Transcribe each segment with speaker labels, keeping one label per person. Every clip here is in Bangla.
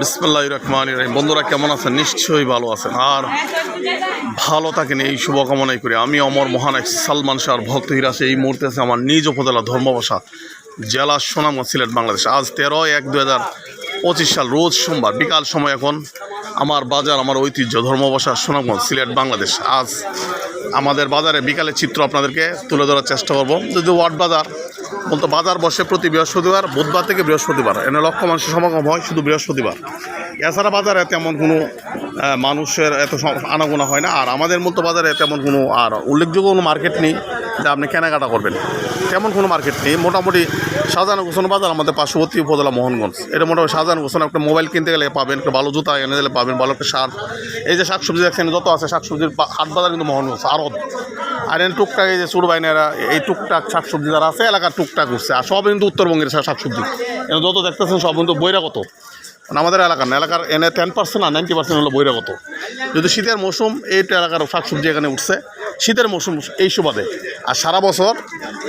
Speaker 1: বিসমুল্লাহ রহমান রহিম। বন্ধুরা কেমন আছেন? নিশ্চয়ই ভালো আছেন। আর ভালো থাকেন এই শুভকামনাই করি। আমি অমর মহান এক সালমান শাহর ভক্ত হিরাসে এই মুহূর্তে আছে আমার নিজ উপজেলা ধর্মবাসা, জেলা সুনামগঞ্জ সিলেট, বাংলাদেশ। আজ তেরো এক দু হাজার পঁচিশ সাল, রোজ সোমবার, বিকাল সময় এখন। আমার বাজার, আমার ঐতিহ্য, ধর্মবাসা, সুনামগঞ্জ, সিলেট, বাংলাদেশ। আজ আমাদের বাজারে বিকালের চিত্র আপনাদেরকে তুলে ধরার চেষ্টা করব। যদি ওয়ার্ড বাজার বলতো বাজার বসে প্রতি বৃহস্পতিবার, বুধবার থেকে বৃহস্পতিবার, এনে লক্ষ মানুষের সমাগম হয় শুধু বৃহস্পতিবার। এছাড়া বাজারে তেমন কোনো মানুষের এত আনাগোনা হয় না। আর আমাদের মূলত বাজারে তেমন কোনো, আর উল্লেখযোগ্য কোনো মার্কেট নেই যে আপনি কেনাকাটা করবেন। তেমন কোনো মার্কেট নেই। মোটামুটি সাজানো গোছানো বাজার আমাদের পার্শ্ববর্তী উপজেলা মোহনগঞ্জ। এটা মোটামুটি সাজানো গোছানো, একটা মোবাইল কিনতে গেলে পাবেন, একটা ভালো জুতা এনে দিলে পাবেন, ভালো একটা শার্ট। এই যে শাকসবজি দেখছেন, যত আছে শাকসবজির হাট বাজার কিন্তু মোহনগঞ্জ। আরও আর টুকটাক এই যে সুরবাইনেরা এই টুকটাক শাকসবজি যারা আছে, এলাকার টুকটাক উঠছে। আর সব কিন্তু উত্তরবঙ্গের শাকসবজি। এনে যত দেখতেছেন সব কিন্তু বৈরাগত। মানে আমাদের এলাকার না, এলাকার এনে টেন পার্সেন্ট আর নাইনটি পার্সেন্ট হলো বৈরাগত। যদি শীতের মৌসুম এইটা এলাকার শাকসবজি এখানে উঠছে। শীতের মৌসুম এই সুবাদে। আর সারা বছর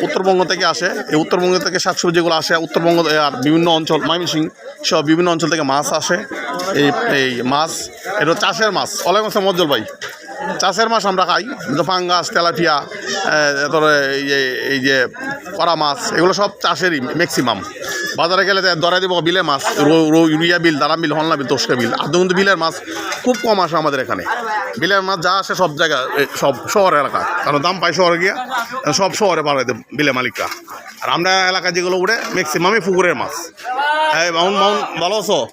Speaker 1: উত্তরবঙ্গ থেকে আসে, এই উত্তরবঙ্গ থেকে শাকসবজিগুলো আসে, উত্তরবঙ্গ আর বিভিন্ন অঞ্চল, ময়মনসিং সব বিভিন্ন অঞ্চল থেকে মাছ আসে। এই এই মাছ, এটা চাষের মাছ। ওয়ালাইকুম আসসালাম, মজ্জল ভাই। চাষের মাছ আমরা খাই যে পাঙ্গাস তেলাপিয়া তারপরে এই যে করা মাছ, এগুলো সব চাষেরই ম্যাক্সিমাম বাজারে গেলে ধরে দিব বিলে মাছ, রো- ইউরিয়া বিল দারাম বিল, হলনা বিল, তোষকা বিল, আদৌ কিন্তু বিলের মাছ খুব কম আসে আমাদের এখানে। বিলের মাছ যা আসে সব জায়গায় এই সব শহর এলাকা। কারণ দাম পাই শহরে গিয়া সব শহরে বাড়াই দেয় বিলে মালিকরা। আর আমরা এলাকায় যেগুলো উঠে ম্যাক্সিমামই পুকুরের মাছ। হ্যাঁ মাউন্ট মাউন্ট, ভালো আছো?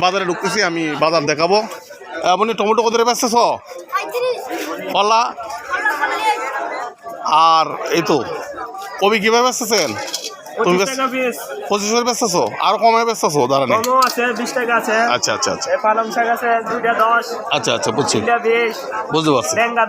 Speaker 1: বাজারে ঢুকতেছি, আমি বাজার দেখাবো। আপনি টমেটো কত বেচতেছ? কলা আর এই তো কবি কীভাবে বেচতেছেন? তুমি পঁচিশ করে আর কমে দাঁড়ানি
Speaker 2: কমও আছে আছে।
Speaker 1: আচ্ছা আচ্ছা আচ্ছা। আচ্ছা আচ্ছা বুঝছি। বুঝতে পারছি।